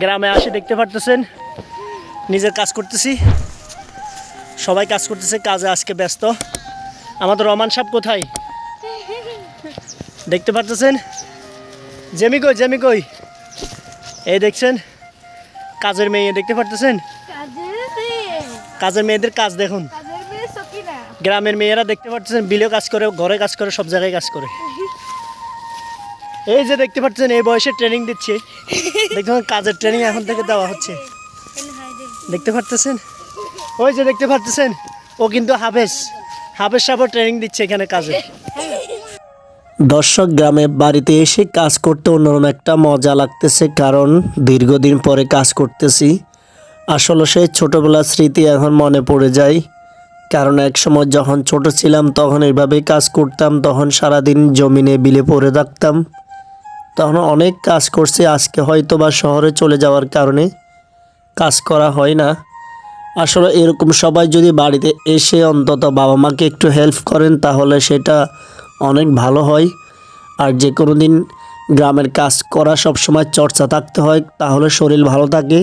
গ্রামে আসে দেখতে পারতেছেন? নিজের কাজ করতেছি। সবাই কাজ করতেছে কাজে আজকে ব্যস্ত। আমাদের রমান সাহেব কোথায়? দেখতে পারতেছেন? জেমি কই জেমি কই? এই দেখছেন কাজের মেয়ে দেখতে পারতেছেন? কাজের মেয়েদের কাজ দেখুন। গ্রামের মেয়েরা দেখতে পারতেছেন বিলেও কাজ করে ঘরে কাজ করে সব জায়গায় কাজ করে। এই যে দেখতে পাচ্ছেন, এই বয়সে ট্রেনিং দিচ্ছে। দেখুন কাজের ট্রেনিং এখন থেকে দেওয়া হচ্ছে। দেখতে পারতেছেন ওই যে দেখতে পারতেছেন ও কিন্তু হাফেজ। হাফেজ সাহেব ট্রেনিং দিচ্ছে এখানে কাজে। দর্শক, গ্রামে বাড়িতে এসে কাজ করতে অন্যরকম একটা মজা লাগতেছে, কারণ দীর্ঘদিন পরে কাজ করতেছি। আসলে সেই ছোটোবেলার স্মৃতি এখন মনে পড়ে যায়। কারণ এক সময় যখন ছোট ছিলাম, তখন এইভাবেই কাজ করতাম, তখন সারাদিন জমিনে বিলে পড়ে থাকতাম। তখন অনেক কাজ করছি, আজকে হয়তো বা শহরে চলে যাওয়ার কারণে কাজ করা হয় না। আসলে এরকম সবাই যদি বাড়িতে এসে অন্তত বাবা মাকে একটু হেল্প করেন, তাহলে সেটা অনেক ভালো হয়। আর যে কোনো দিন গ্রামের কাজ করা সবসময় চর্চা থাকতে হয়, তাহলে শরীর ভালো থাকে।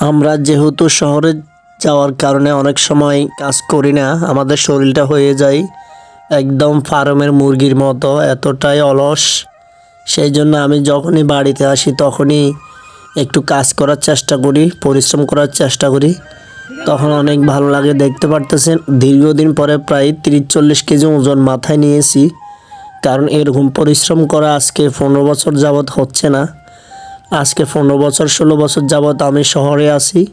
আমরা যেহেতু শহরে যাওয়ার কারণে অনেক সময় কাজ করি না, আমাদের শরীরটা হয়ে যায় একদম ফার্মের মুরগির মতো, এতটাই অলস। সেই জন্য আমি যখনই বাড়িতে আসি তখনই একটু কাজ করার চেষ্টা করি, পরিশ্রম করার চেষ্টা করি। তখন অনেক ভালো লাগে, দেখতে পারতেছেন, দীর্ঘদিন পরে প্রায় তিরিশ চল্লিশ কেজি ওজন মাথায় নিয়েছি। কারণ এরকম পরিশ্রম করা আজকে পনেরো বছর যাবৎ হচ্ছে না। আজকে পনেরো বছর, ষোলো বছর যাবৎ আমি শহরে আছি।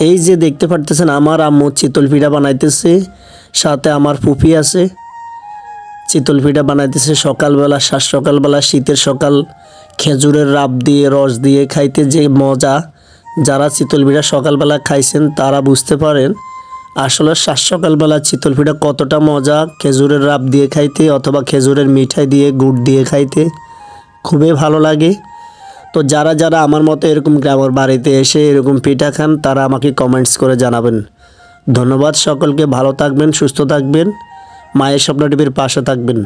এই যে দেখতে পারতেছেন, আমার আম্মু চিতল পিঠা বানাইতেছে, সাথে আমার ফুপি আছে। চিতল পিঠা বানাইতেছে সকালবেলা শ্বাস সকালবেলা, শীতের সকাল, খেজুরের রাব দিয়ে, রস দিয়ে খাইতে যে মজা। যারা চিতল পিঠা সকালবেলা খাইছেন, তারা বুঝতে পারেন আসলে শ্বাস সকালবেলা চিতল পিঠা কতটা মজা। খেজুরের রাব দিয়ে খাইতে অথবা খেজুরের মিঠাই দিয়ে, গুড় দিয়ে খাইতে খুবই ভালো লাগে। তো যারা যারা আমার মতো এরকম গ্রামের বাড়িতে এসে এরকম পিঠা খান, তারা আমাকে কমেন্টস করে জানাবেন। ধন্যবাদ সকলকে, ভালো থাকবেন, সুস্থ থাকবেন। মায়ের স্বপ্ন টিভির পাশে থাকবেন।